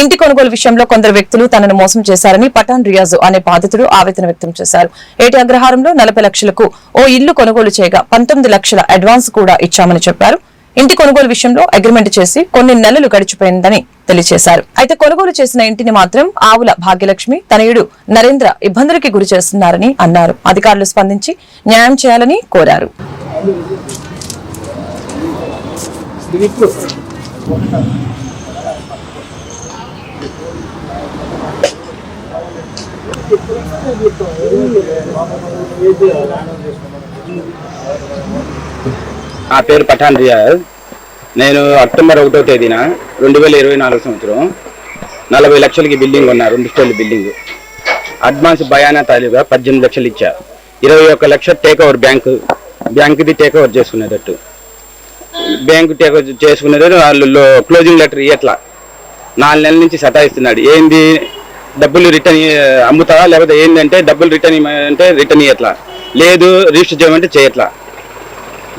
ఇంటి కొనుగోలు విషయంలో కొందరు వ్యక్తులు తనను మోసం చేశారని పఠాన్ రియాజు అనే బాధితుడు ఆవేదన వ్యక్తం చేశారు. ఏటి అగ్రహారంలో నలభై లక్షలకు ఓ ఇల్లు కొనుగోలు చేయగా పంతొమ్మిది లక్షల అడ్వాన్స్ కూడా ఇచ్చామని చెప్పారు. ఇంటి కొనుగోలు విషయంలో అగ్రిమెంట్ చేసి కొన్ని నెలలు గడిచిపోయిందని తెలియజేశారు. అయితే కొనుగోలు చేసిన ఇంటిని మాత్రం ఆవుల భాగ్యలక్ష్మి తనయుడు నరేంద్ర ఇబ్బందులకి గురి చేస్తున్నారని అన్నారు. అధికారులు స్పందించి న్యాయం చేయాలని కోరారు. నా పేరు పఠాన్ రియాజ్ నేను అక్టోబర్ ఒకటో తేదీన రెండు వేల ఇరవై నాలుగు సంవత్సరం నలభై లక్షలకి బిల్డింగ్ కొన్నా రెండు స్టోర్ల బిల్డింగ్. అడ్వాన్స్ భయానా తాలూగా పద్దెనిమిది లక్షలు ఇచ్చా. ఇరవై ఒక్క లక్ష టేక్ ఓవర్ బ్యాంకు బ్యాంకుది టేక్ ఓవర్ చేసుకునేటట్టు. బ్యాంకు టేక్ ఓవర్ చేసుకునేటట్టు వాళ్ళు క్లోజింగ్ లెటర్ ఇయట్లా నాలుగు నెలల నుంచి సతాయిస్తున్నాడు. ఏంది? డబ్బులు రిటర్న్ అమ్ముతావా? లేకపోతే ఏంటంటే డబ్బులు రిటర్న్ ఇవ్వమంటే అంటే రిటర్న్ ఇవ్వట్లా లేదు రిజిస్టర్ చేయమంటే చేయట్లా.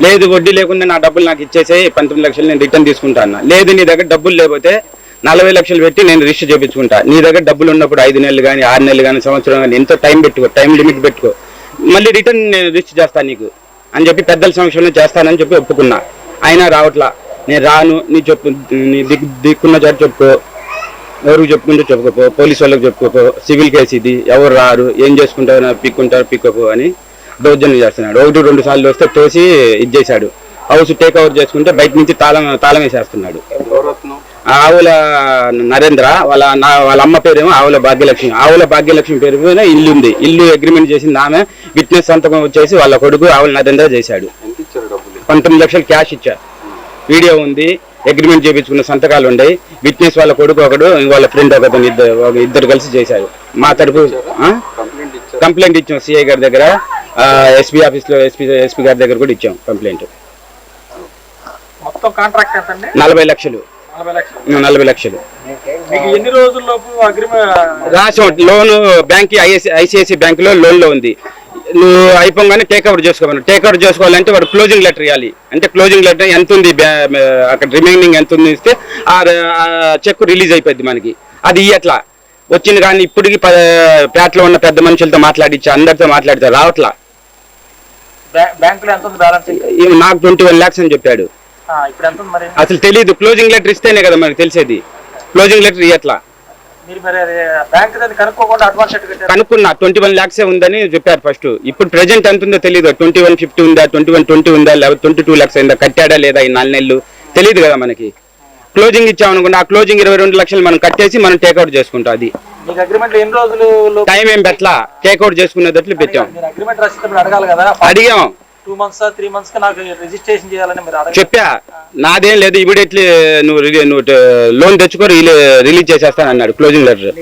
లేదు వడ్డీ లేకుండా నా డబ్బులు నాకు ఇచ్చేసేయి పంతొమ్మిది లక్షలు నేను రిటర్న్ తీసుకుంటాను లేదు నీ దగ్గర డబ్బులు లేకపోతే నలభై లక్షలు పెట్టి నేను రిజిస్టర్ చేయించుకుంటా. నీ దగ్గర డబ్బులు ఉన్నప్పుడు ఐదు నెలలు కానీ ఆరు నెలలు కానీ సంవత్సరం కానీ ఎంతో టైం పెట్టుకో టైం లిమిట్ పెట్టుకో. మళ్ళీ రిటర్న్ నేను రిజిస్టర్ చేస్తాను నీకు. అని చెప్పి పెద్దల సమక్షంలో చేస్తానని చెప్పి ఒప్పుకున్నా. అయినా రావట్లా. నేను రాను నీ చెప్పు నీ దిక్కు దిక్కున్న చోట చెప్పుకో. ఎవరికి చెప్పుకుంటే చెప్పుకోపో. పోలీస్ వాళ్ళకి చెప్పుకోపో. సివిల్ కేసు ఇది. ఎవరు రారు? ఏం చేసుకుంటారు? పిక్కుంటారు? పిక్కపో అని దౌర్జన్యం చేస్తున్నాడు. ఒకటి రెండు సార్లు వస్తే తోసి ఇది చేశాడు. హౌస్ టేక్ ఓవర్ చేసుకుంటే బయట నుంచి తాళం తాళం వేసేస్తున్నాడు. ఆవుల నరేంద్ర వాళ్ళ నా వాళ్ళ అమ్మ పేరేమో ఆవుల భాగ్యలక్ష్మి. ఆవుల భాగ్యలక్ష్మి పేరు మీద ఇల్లు ఉంది. ఇల్లు అగ్రిమెంట్ చేసింది ఆమె. విట్నెస్ సంతకం వచ్చేసి వాళ్ళ కొడుకు ఆవుల నరేంద్ర చేశాడు. పంతొమ్మిది లక్షలు క్యాష్ ఇచ్చారు. వీడియో ఉంది అగ్రిమెంట్ చేయించుకున్న సంతకాలు ఉన్నాయి. విట్నెస్ వాళ్ళ కొడుకు ఒకడు వాళ్ళ ఫ్రెండ్ ఒకతను ఇద్దరు ఒక ఇద్దరు కలిసి చేశారు. మా తరపు? కంప్లైంట్ ఇచ్చాం సిఐ గారి దగ్గర ఎస్పీ ఆఫీస్లో ఎస్పీ ఎస్పీ గారి దగ్గర కూడా ఇచ్చాం కంప్లైంట్ మొత్తం కాంట్రాక్ట్ నలభై లక్షలు. నలభై లక్షలు. ఎన్ని రోజుల్లోపు రాసాం. లోన్ బ్యాంక్ ఐసిఐసి బ్యాంక్లో లోన్లో ఉంది. నువ్వు అయిపోగానే టేక్ ఓవర్ చేసుకోమని. టేక్ ఓవర్ చేసుకోవాలంటే వాడు క్లోజింగ్ లెటర్ ఇవ్వాలి అంటే క్లోజింగ్ లెటర్ ఎంత ఉంది అక్కడ రిమైనింగ్ ఎంత ఉంది ఇస్తే ఆ చెక్ రిలీజ్ అయిపోద్ది మనకి. అది ఇయ్యట్లా. వచ్చింది కానీ ఇప్పటికి పేటలో ఉన్న పెద్ద మనుషులతో మాట్లాడించి అందరితో మాట్లాడితే రావట్లా. నాకు ట్వంటీ వన్ ల్యాక్స్ అని చెప్పాడు. అసలు తెలియదు క్లోజింగ్ లెటర్ ఇస్తేనే కదా మనకి తెలిసేది. క్లోజింగ్ లెటర్ ఇయ్యట్లా. కనుక్కున్నా ట్వంటీ వన్ ల్యాక్స్ ఉందని చెప్పారు ఫస్ట్ ఇప్పుడు ప్రెజెంట్ ఎంత ఉందో తెలియదు ట్వంటీ వన్ ఫిఫ్టీ ఉందా ట్వంటీ వన్ ట్వంటీ ఉందా లేకపోతే ట్వంటీ టూ ల్యాక్స్ అయిందా కట్టాడా లేదా ఈ నాలుగు నెలలు? తెలియదు కదా మనకి. క్లోజింగ్ ఇచ్చామనుకోండి ఆ క్లోజింగ్ ఇరవై రెండు లక్షలు మనం కట్టేసి మనం టేక్అవుట్ చేసుకుంటాం అది. టైం ఏం పెట్టలా? టేక్అవుట్ చేసుకునేటట్లు పెట్టాం. అడిగాం. టూ మంత్స్ త్రీ మంత్స్ నాకు రిజిస్ట్రేషన్ చేయాలని మీరు చెప్పా. నాదేం లేదు ఇమీడియట్లీ నువ్వు నువ్వు లోన్ తెచ్చుకో రిలీజ్ చేసేస్తాను అన్నాడు క్లోజింగ్ లెటర్.